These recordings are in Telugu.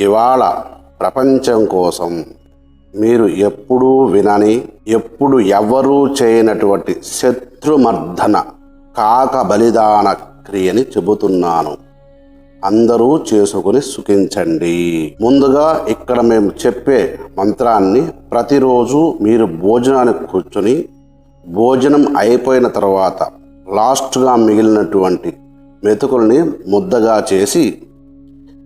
ఇవాళ ప్రపంచం కోసం మీరు ఎప్పుడూ వినని ఎప్పుడు ఎవ్వరూ చేయనటువంటి శత్రుమర్ధన కాక బలిదాన క్రియని చెబుతున్నాను. అందరూ చేసుకుని సుఖించండి. ముందుగా ఇక్కడ మేము చెప్పే మంత్రాన్ని ప్రతిరోజు మీరు భోజనానికి కూర్చొని భోజనం అయిపోయిన తర్వాత లాస్ట్గా మిగిలినటువంటి మెతుకుల్ని ముద్దగా చేసి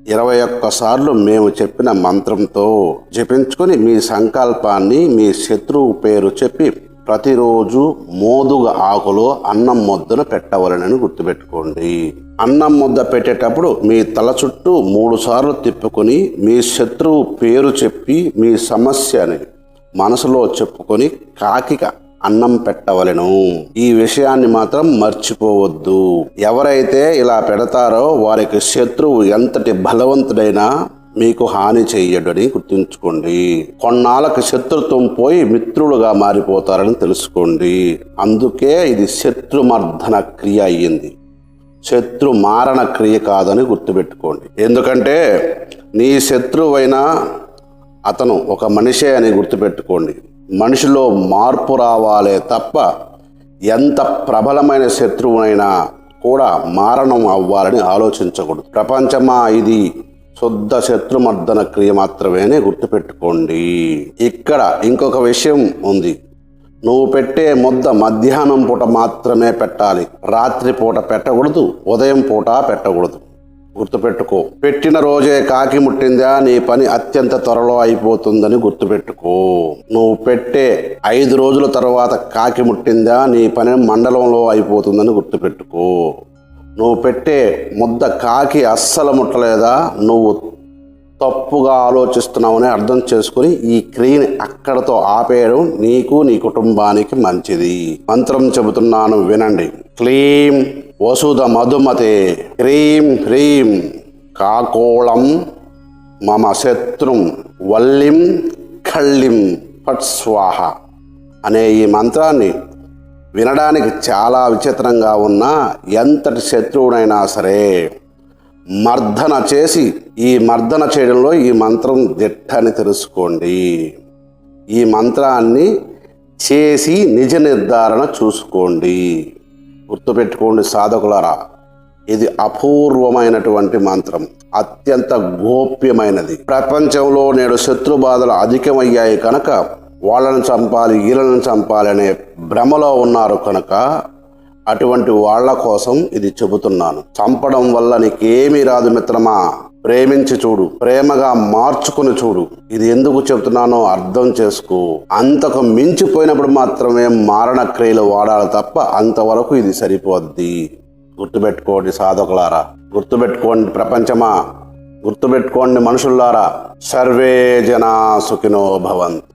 ఇరవై ఒక్కసార్లు మేము చెప్పిన మంత్రంతో జపించుకొని మీ సంకల్పాన్ని మీ శత్రువు పేరు చెప్పి ప్రతిరోజు మోదుగ ఆకులో అన్నం ముద్దను పెట్టవలనని గుర్తుపెట్టుకోండి. అన్నం ముద్ద పెట్టేటప్పుడు మీ తల చుట్టూ మూడు సార్లు తిప్పుకొని మీ శత్రువు పేరు చెప్పి మీ సమస్యని మనసులో చెప్పుకొని కాకిక అన్నం పెట్టవలెను. ఈ విషయాన్ని మాత్రం మర్చిపోవద్దు. ఎవరైతే ఇలా పెడతారో వారికి శత్రువు ఎంతటి బలవంతుడైనా మీకు హాని చెయ్యడని గుర్తుంచుకోండి. కొన్నాళ్ళకి శత్రుత్వం పోయి మిత్రులుగా మారిపోతారని తెలుసుకోండి. అందుకే ఇది శత్రుమర్ధన క్రియ అయ్యింది. శత్రు మారణ క్రియ కాదని గుర్తుపెట్టుకోండి. ఎందుకంటే నీ శత్రువైనా అతను ఒక మనిషే అని గుర్తుపెట్టుకోండి. మనిషిలో మార్పు రావాలే తప్ప ఎంత ప్రబలమైన శత్రువునైనా కూడా మారణం అవ్వాలని ఆలోచించకూడదు. ప్రపంచమా ఇది? శుద్ధ శత్రుమర్దన క్రియ మాత్రమేనే గుర్తుపెట్టుకోండి. ఇక్కడ ఇంకొక విషయం ఉంది. నువ్వు పెట్టే ముద్ద మధ్యాహ్నం పూట మాత్రమే పెట్టాలి. రాత్రి పూట పెట్టకూడదు ఉదయం పూట పెట్టకూడదు. గుర్తుపెట్టుకో. పెట్టిన రోజే కాకి ముట్టిందా? నీ పని అత్యంత త్వరలో అయిపోతుందని గుర్తుపెట్టుకో. నువ్వు పెట్టే ఐదు రోజుల తర్వాత కాకి ముట్టిందా? నీ పని మండలంలో అయిపోతుందని గుర్తుపెట్టుకో. నువ్వు పెట్టే ముద్ద కాకి అస్సలు ముట్టలేదా? నువ్వు తప్పుగా ఆలోచిస్తున్నావని అర్థం చేసుకుని ఈ క్రియని అక్కడతో ఆపేయడం నీకు నీ కుటుంబానికి మంచిది. మంత్రం చెబుతున్నాను వినండి. క్లీం వసుధ మధుమతే హ్రీం హ్రీం కాకోళం మమ శత్రుం వల్లిం కళ్ళిం ఫట్ స్వాహ అనే ఈ మంత్రాన్ని వినడానికి చాలా విచిత్రంగా ఉన్న ఎంతటి శత్రువునైనా సరే మర్దన చేసి ఈ మర్దన చేయడంలో ఈ మంత్రం దిట్టని తెలుసుకోండి. ఈ మంత్రాన్ని చేసి నిజ నిర్ధారణ చూసుకోండి. గుర్తుపెట్టుకోండి సాధకులారా ఇది అపూర్వమైనటువంటి మంత్రం అత్యంత గోప్యమైనది. ప్రపంచంలో నేడు శత్రు బాధలు అధికమయ్యాయి కనుక వాళ్ళని చంపాలి వీళ్ళను చంపాలి అనే భ్రమలో ఉన్నారు కనుక అటువంటి వాళ్ళ కోసం ఇది చెబుతున్నాను. చంపడం వల్ల నీకేమీ రాదు మిత్రమా. ప్రేమించి చూడు. ప్రేమగా మార్చుకుని చూడు. ఇది ఎందుకు చెబుతున్నానో అర్థం చేసుకో. అంతకు మించిపోయినప్పుడు మాత్రమే మారణ క్రియలు వాడాలి తప్ప అంతవరకు ఇది సరిపోద్ది. గుర్తుపెట్టుకోండి సాధకులారా. గుర్తుపెట్టుకోండి ప్రపంచమా. గుర్తుపెట్టుకోండి మనుషుల్లారా. సర్వే జనా సుఖినో భవంతు.